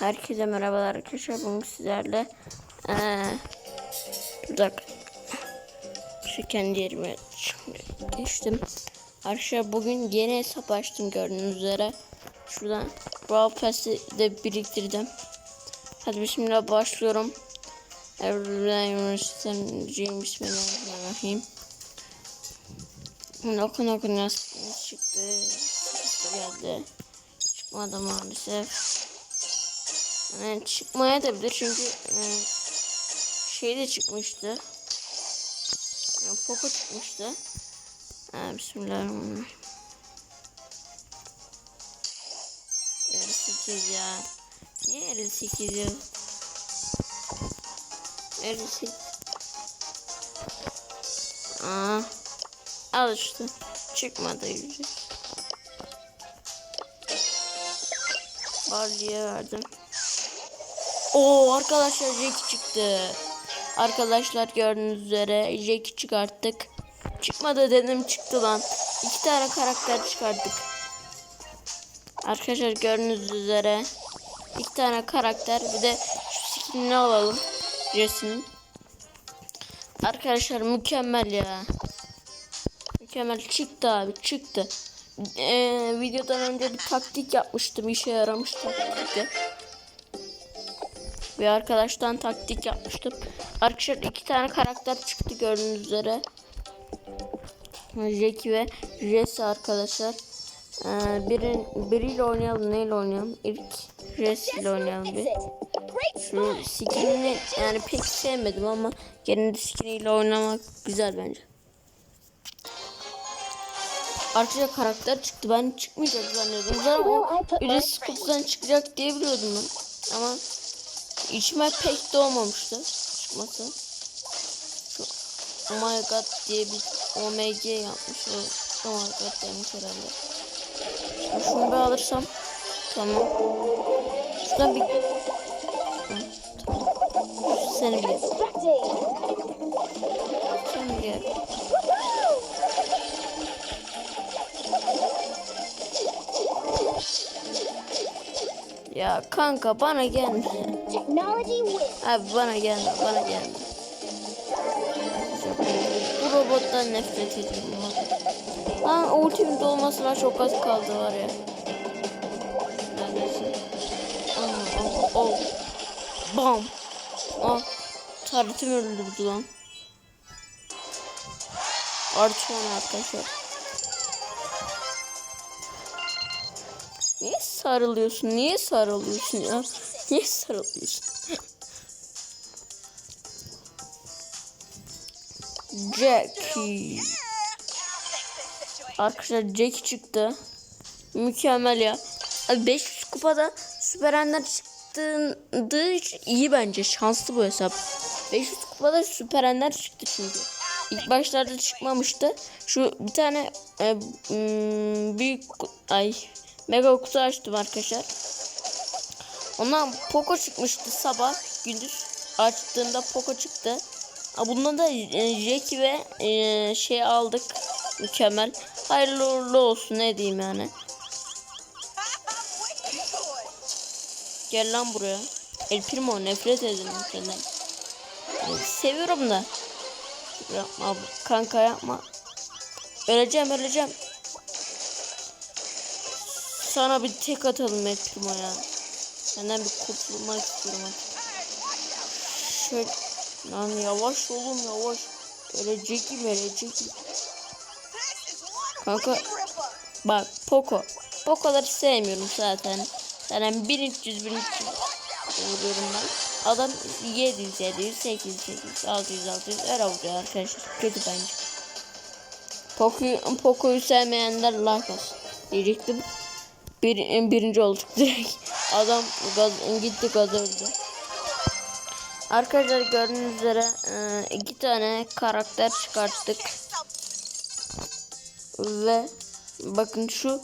Herkese merhabalar arkadaşlar. Bugün sizlerle eee bir dakika. Şu kendi yerime geçtim. Arkadaşlar bugün yeni hesap açtım gördüğünüz üzere. Şuradan Brawl Pass'i de biriktirdim. Hadi bismillah başlıyorum. Bismillahirrahmanirrahim. Bismillahirrahmanirrahim. Okun okun nasıl çıktı. Geldi. Çıkmadı maalesef. Çıkmaya da bilir çünkü e, şey de çıkmıştı. Yani Poco çıkmıştı. Ha, Bismillahirrahmanirrahim. 58 ya. Niye 58 ya? 58. Aa, al işte. Çıkmadı yüzü. Barley'e verdim. Oo arkadaşlar Jack çıktı. Arkadaşlar gördüğünüz üzere Jack çıkarttık. Çıkmadı dedim çıktı lan. İki tane karakter çıkarttık. Arkadaşlar gördüğünüz üzere iki tane karakter bir de şu skinini alalım. Jesse'nin. Arkadaşlar mükemmel ya. Mükemmel çıktı abi çıktı. Ee, videodan önce bir taktik yapmıştım işe yaramış taktikte. Bir arkadaştan taktik yapmıştım. Arkadaşlar iki tane karakter çıktı gördüğünüz üzere. Jackie ve Jesse arkadaşlar. Ee, biri, biriyle oynayalım. Neyle oynayalım? İlk Jesse ile oynayalım bir. Şu skinini yani pek sevmedim ama gene de skiniyle oynamak güzel bence. Arkadaşlar karakter çıktı. Ben çıkmayacak zannediyordum. Zaten o ücretsiz kutudan çıkacak diye biliyordum ben. Ama içime pek de olmamıştı çıkması. Şu Oh my god diye bir OMG yapmış. Oh my god demiş herhalde. Şimdi şunu bir alırsam tamam. Şuradan bir Hı, tamam. Seni bir Ya kanka bana gelme. Abi bana gelme, bana gelme. Bu robottan nefret ediyorum. Lan ultimin dolmasına çok az kaldı var ya. Neredesin? Aa, oh, oh. Bam. Ah. Tarıtım öldürdü lan. Artı arkadaşlar. Niye sarılıyorsun? Niye sarılıyorsun ya? Niye sarılıyorsun? Jackie. Arkadaşlar Jack çıktı. Mükemmel ya. Abi 500 kupada Süper Ender çıktığı iyi bence. Şanslı bu hesap. 500 kupada Süper Ender çıktı çünkü. İlk başlarda çıkmamıştı. Şu bir tane e, hmm, büyük ay mega kutu açtım arkadaşlar. Ondan Poco çıkmıştı sabah gündüz açtığında Poco çıktı. Bundan da e, Jack ve e, şey aldık. Mükemmel. Hayırlı uğurlu olsun ne diyeyim yani. Gel lan buraya. El Primo nefret ederim senden. Seviyorum da. Yapma abi. Kanka yapma. Öleceğim öleceğim. Sana bir tek atalım Primo ya. Senden bir kurtulmak istiyorum artık. Şöyle. Lan yavaş oğlum yavaş. Ölecekim ölecekim. Kanka bak Poco. Poco'ları sevmiyorum zaten. Zaten 1300 1300 vuruyorum ben. Adam 700 700 800 800 600 600 öyle vuruyor arkadaşlar. Kötü bence. Poco'yu Poco'yu sevmeyenler like olsun. Diyecektim. Bir, birinci olduk direkt. Adam gaz, gitti gaz öldü. Arkadaşlar gördüğünüz üzere e, iki tane karakter çıkarttık. Ve bakın şu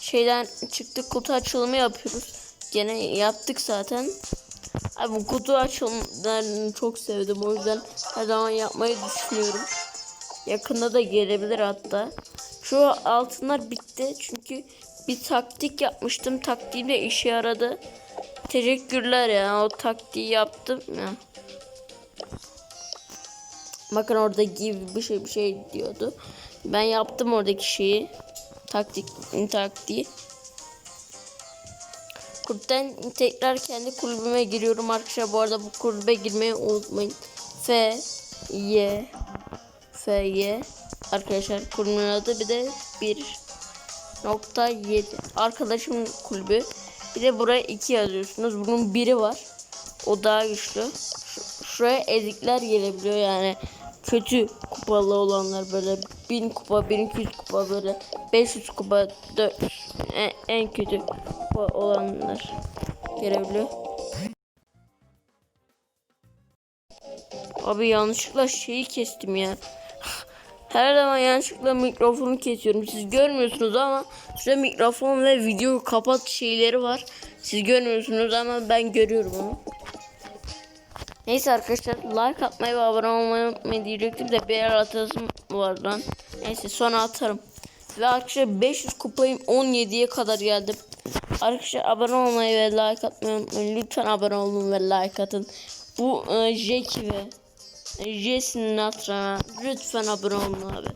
şeyden çıktı kutu açılımı yapıyoruz. Gene yaptık zaten. Abi bu kutu açılımlarını çok sevdim. O yüzden her zaman yapmayı düşünüyorum. Yakında da gelebilir hatta. Şu altınlar bitti. Çünkü bir taktik yapmıştım. Taktiğim de işe yaradı. Teşekkürler ya. O taktiği yaptım ya. Bakın orada gibi bir şey bir şey diyordu. Ben yaptım oradaki şeyi. Taktik taktiği. Kulüpten tekrar kendi kulübüme giriyorum arkadaşlar. Bu arada bu kulübe girmeyi unutmayın. F Y F Y arkadaşlar kulübün adı bir de 1.7 arkadaşım kulübü. Bir de buraya 2 yazıyorsunuz. Bunun biri var. O daha güçlü. Şu- şuraya ezikler gelebiliyor yani. Kötü kupalı olanlar böyle 1000 kupa, 1200 kupa böyle 500 kupa 4 en, en kötü kupa olanlar gelebiliyor. Abi yanlışlıkla şeyi kestim ya. Her zaman yanlışlıkla mikrofonu kesiyorum. Siz görmüyorsunuz ama şurada mikrofon ve video kapat şeyleri var. Siz görmüyorsunuz ama ben görüyorum onu. Neyse arkadaşlar like atmayı ve abone olmayı unutmayın diyecektim de bir atasım var lan. Neyse sonra atarım. Ve arkadaşlar 500 kupayım 17'ye kadar geldim. Arkadaşlar abone olmayı ve like atmayı unutmayın. Lütfen abone olun ve like atın. Bu e, Jackie ve Jesse'nin hatırına lütfen abone olun abi.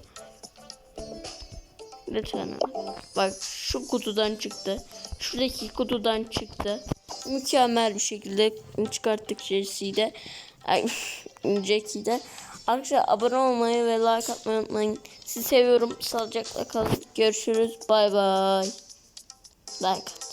Lütfen abi. Bak şu kutudan çıktı. Şuradaki kutudan çıktı. Mükemmel bir şekilde çıkarttık Jesse'yi de. Jackie'yi de. Arkadaşlar abone olmayı ve like atmayı unutmayın. Sizi seviyorum. Sağlıcakla kalın. Görüşürüz. Bay bay. Like.